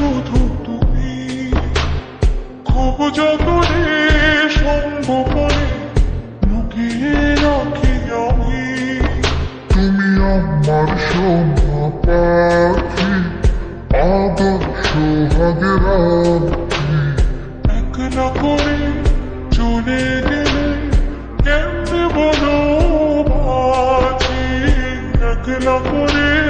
শুধু তুমি। খুব যতনে সঙ্গ করে লুকিয়ে রাখি আমি। তুমি আমার সোনা পাখি আদর্শ হাগের একলা করে চলে গেলে কেমনে বলো বাজি? একলা করে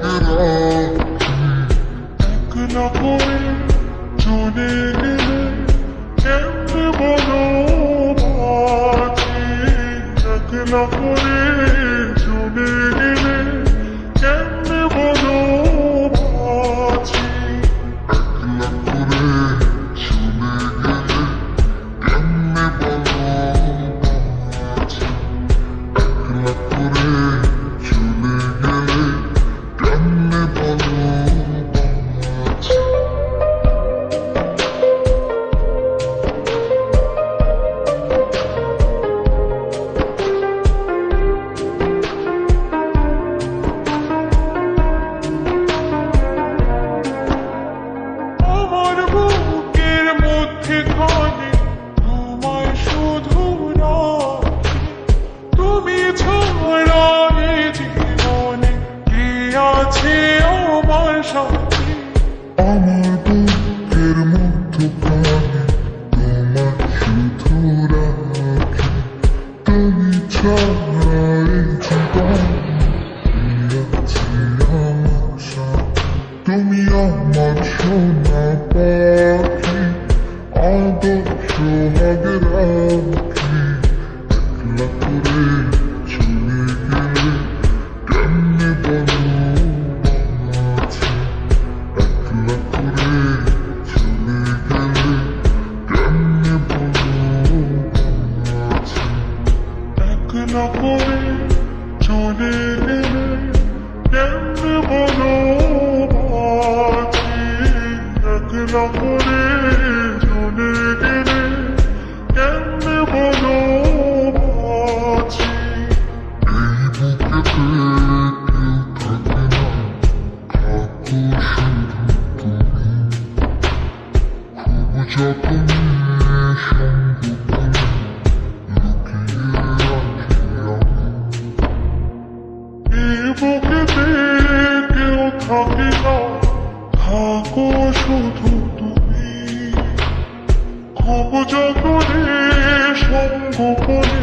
get away Thinking of going to Kendi bana parti একলা করে চলে খুব যতনে সঙ্গ করে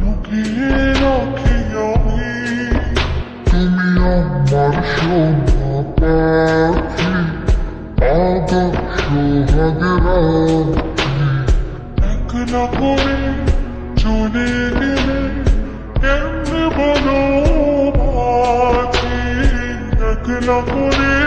লুকিয়ে রাখি আমি। তুমি আমার সোনা পাখি আদর্শ হাগের একলা করে চলে গেলে কেমনে বলো বাজি একলা করে